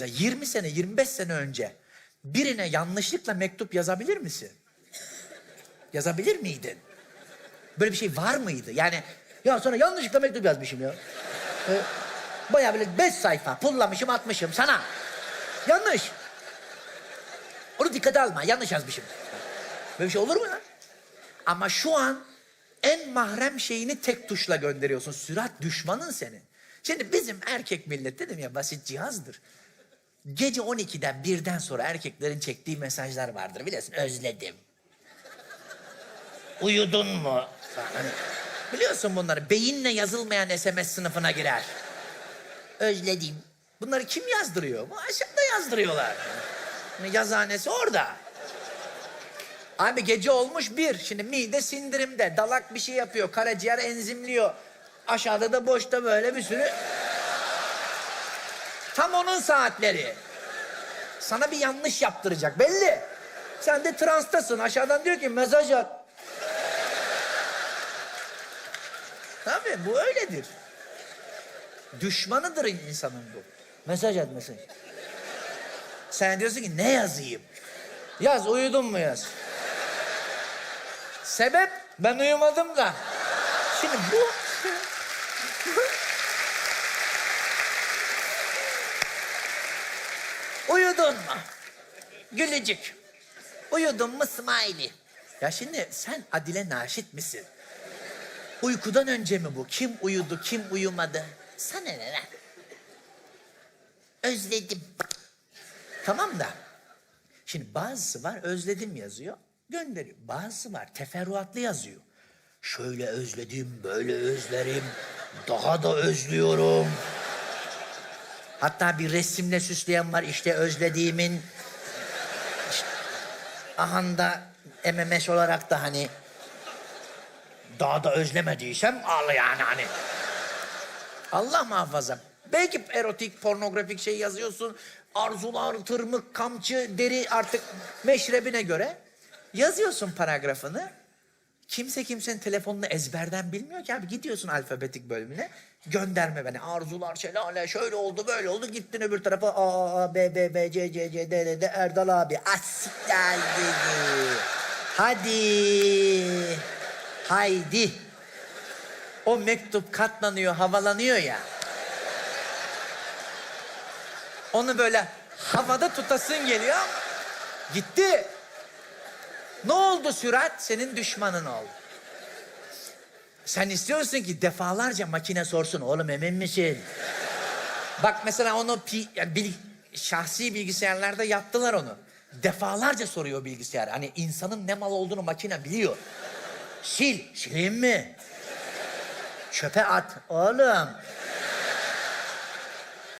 Mesela 20 sene, 25 sene önce birine yanlışlıkla mektup yazabilir misin? Yazabilir miydin? Böyle bir şey var mıydı? Yani ya sonra yanlışlıkla mektup yazmışım ya. Ee, bayağı böyle beş sayfa pullamışım atmışım sana. Yanlış. Onu dikkate alma. Yanlış yazmışım. Böyle bir şey olur mu lan? Ama şu an en mahrem şeyini tek tuşla gönderiyorsun. Sürat düşmanın senin. Şimdi bizim erkek millet dedim ya basit cihazdır. Gece 12'den birden sonra erkeklerin çektiği mesajlar vardır. Biliyorsun özledim. Uyudun mu? Biliyorsun bunları. Beyinle yazılmayan SMS sınıfına girer. Özledim. Bunları kim yazdırıyor? Bu aşağıda yazdırıyorlar. Yani yazıhanesi orada. Abi gece olmuş bir. Şimdi mide sindirimde. Dalak bir şey yapıyor. Karaciğer enzimliyor. Aşağıda da boşta böyle bir sürü... Tam onun saatleri. Sana bir yanlış yaptıracak belli. Sen de transtasın. Aşağıdan diyor ki mesaj at. Tabii bu öyledir. Düşmanıdır insanın bu. Mesaj at mesaj. Sen diyorsun ki ne yazayım? Yaz uyudun mu yaz. Sebep ben uyumadım da. Şimdi bu... Uyudun mu? Gülücük. Uyudun mu smiley? Ya şimdi sen Adile Naşit misin? Uykudan önce mi bu? Kim uyudu, kim uyumadı? Sana ne lan? Özledim. Tamam da. Şimdi bazısı var özledim yazıyor, gönderiyor. Bazısı var teferruatlı yazıyor. Şöyle özledim, böyle özlerim, daha da özlüyorum. Hatta bir resimle süsleyen var işte özlediğimin. Ahanda MMS olarak da hani daha da özlemediysem al yani hani. Allah muhafaza. Belki erotik, pornografik şey yazıyorsun. Arzular, tırmık, kamçı, deri artık meşrebine göre. Yazıyorsun paragrafını. Kimse kimsenin telefonunu ezberden bilmiyor ki abi. Gidiyorsun alfabetik bölümüne. Gönderme beni. Arzular, şelale, şöyle oldu, böyle oldu. Gittin öbür tarafa. A, A, B, B, B, C, C, C, D, D, D, Erdal abi. Asikler dedi. Hadi. Haydi. O mektup katlanıyor, havalanıyor ya. Onu böyle havada tutasın geliyor. Gitti. Ne oldu sürat? Senin düşmanın oldu. Sen istiyorsun ki defalarca makine sorsun. Oğlum emin misin? Bak mesela onu pi, yani bil- şahsi bilgisayarlarda yaptılar onu. Defalarca soruyor bilgisayar. Hani insanın ne mal olduğunu makine biliyor. Sil. Sileyim mi? Çöpe at. Oğlum.